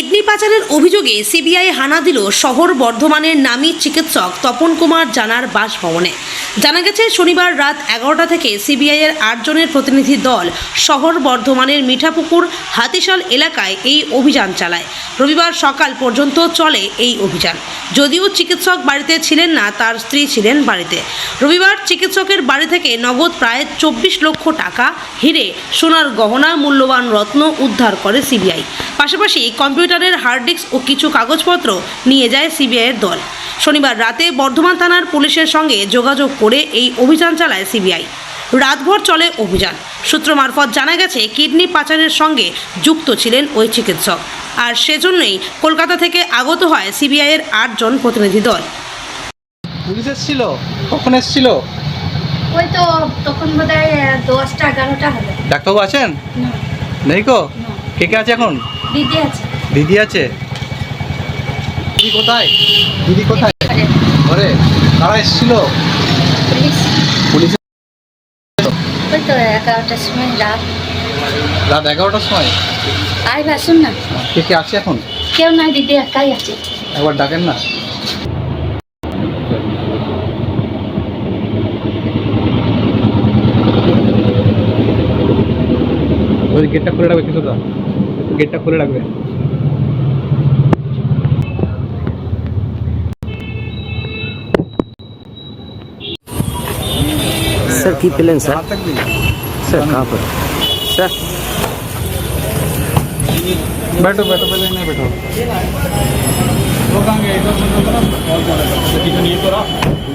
Kidney পাচারের অভিযোগে CBI হানা দিল শহর বর্ধমানের নামী চিকিৎসক তপন কুমার জানার বাসভবনে। জানা গেছে, শনিবার রাত এগারোটা থেকে সিবিআইয়ের আটজনের প্রতিনিধি দল শহর বর্ধমানের মিঠাপুকুর, হাতিশাল এলাকায় এই অভিযান চালায়। রবিবার সকাল পর্যন্ত চলে এই অভিযান। যদিও চিকিৎসক বাড়িতে ছিলেন না, তার স্ত্রী ছিলেন বাড়িতে। রবিবার চিকিৎসকের বাড়ি থেকে নগদ প্রায় চব্বিশ লক্ষ টাকা হিরে সোনার গহনা, মূল্যবান রত্ন উদ্ধার করে সিবিআই। পাশাপাশি কম্পিউটারের হার্ড ডিস্ক ও কিছু কাগজপত্র নিয়ে যায় সিবিআইয়ের দল। শনিবার রাতে বর্ধমান থানার পুলিশের সঙ্গে যোগাযোগ করে এই অভিযান চালায় সিবিআই। রাতভর চলে অভিযান। সূত্র মারফত জানা গেছে কিডনি পাচারের সঙ্গে যুক্ত ছিলেন ওই চিকিৎসক। আর সেজন্যই কলকাতা থেকে আগত হয় সিবিআইয়ের আটজন প্রতিনিধি দল। পুলিশ এসেছিল? কখন এসেছিল? ওই তো তখন বোধ হয় দশটা এগারোটা হবে ডাক্তারবাবু আছেন? নেই কো? কে কে আছে এখন? দিদি আছে। দিদি আছে? দিদি কোথায়? দিদি কোথায়? ঘরে। কারা এসেছিল? পুলিশ। পুলিশ ওই তো এগারোটার সময় রাত। রাত এগারোটার সময়? আয় বাসুন না। কে কে আছে এখন? কেউ নাই দিদি একাই আছে। একবার ডাকেন না। ওই গেটটা খুলে রাখবে কিছু গেটটা খুলে রাখবে सर की प्लेन सर सर कहाँ पर सर बैठो बैठो पहले नहीं बैठो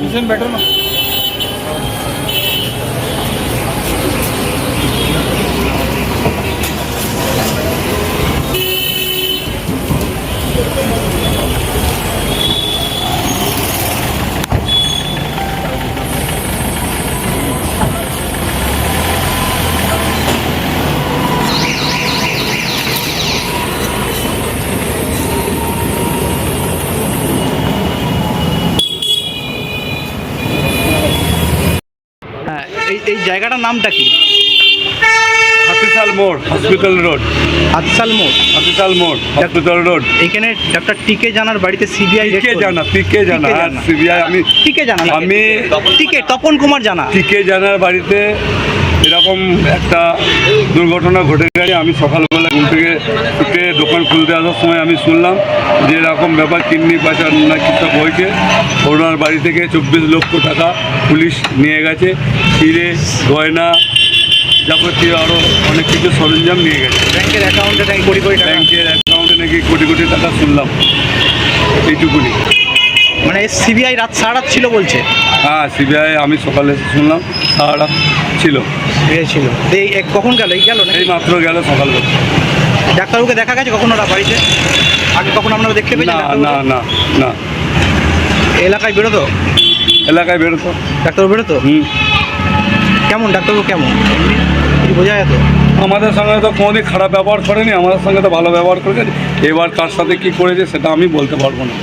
किचन बैठो ना এই এই জায়গাটার নামটা কি? হাতিশাল মোড় হসপিটাল রোড। মোড়? হাতিশাল মোড় হসপিটাল রোড। এখানে ডক্টর টিকে জানার বাড়িতে সিবিআই টিকে জানা টিকে জানা। সিবিআই আমি টিকে জানা আমি টিকে তপন কুমার জানা। টিকে জানার বাড়িতে এরকম একটা দুর্ঘটনা ঘটে গেছে আমি সকালবেলা ঘুম থেকে দোকান খুলতে আসার সময় আমি শুনলাম যে এরকম ব্যাপার কিডনি পাচার না কিছু হয়েছে। ওনার বাড়ি থেকে চব্বিশ লক্ষ টাকা পুলিশ নিয়ে গেছে। হিরে গয়না যাবতীয় আরও অনেক কিছু সরঞ্জাম নিয়ে গেছে। ব্যাংকের অ্যাকাউন্টে নাকি কোটি কোটি ব্যাংকের অ্যাকাউন্টে নাকি কোটি কোটি টাকা শুনলাম। এইটুকুনি। মানে সিবিআই রাত সারা রাত ছিল বলছে? হ্যাঁ সিবিআই আমি সকালে শুনলাম সারা ছিল। সিবিআই ছিল। এই এক- কখন গেল? এই গেল এই মাত্র গেল সকালবেলা। ডাক্তারবাবুকে দেখা গেছে কখন ওরা বাড়িতে? আগে কখন আপনারা দেখতে পেয়েছেন না না না না। এলাকায় বেরোতো? এলাকায় বেরোতো। ডাক্তারবাবু বেরোতো? হুম। কেমন ডাক্তারবাবু কেমন? কিছু বোঝা যেত আমাদের সঙ্গে তো কোনোদিন খারাপ ব্যবহার করেনি আমাদের সঙ্গে তো ভালো ব্যবহার করেছে। এবার কার সাথে কী করেছে সেটা আমি বলতে পারব না।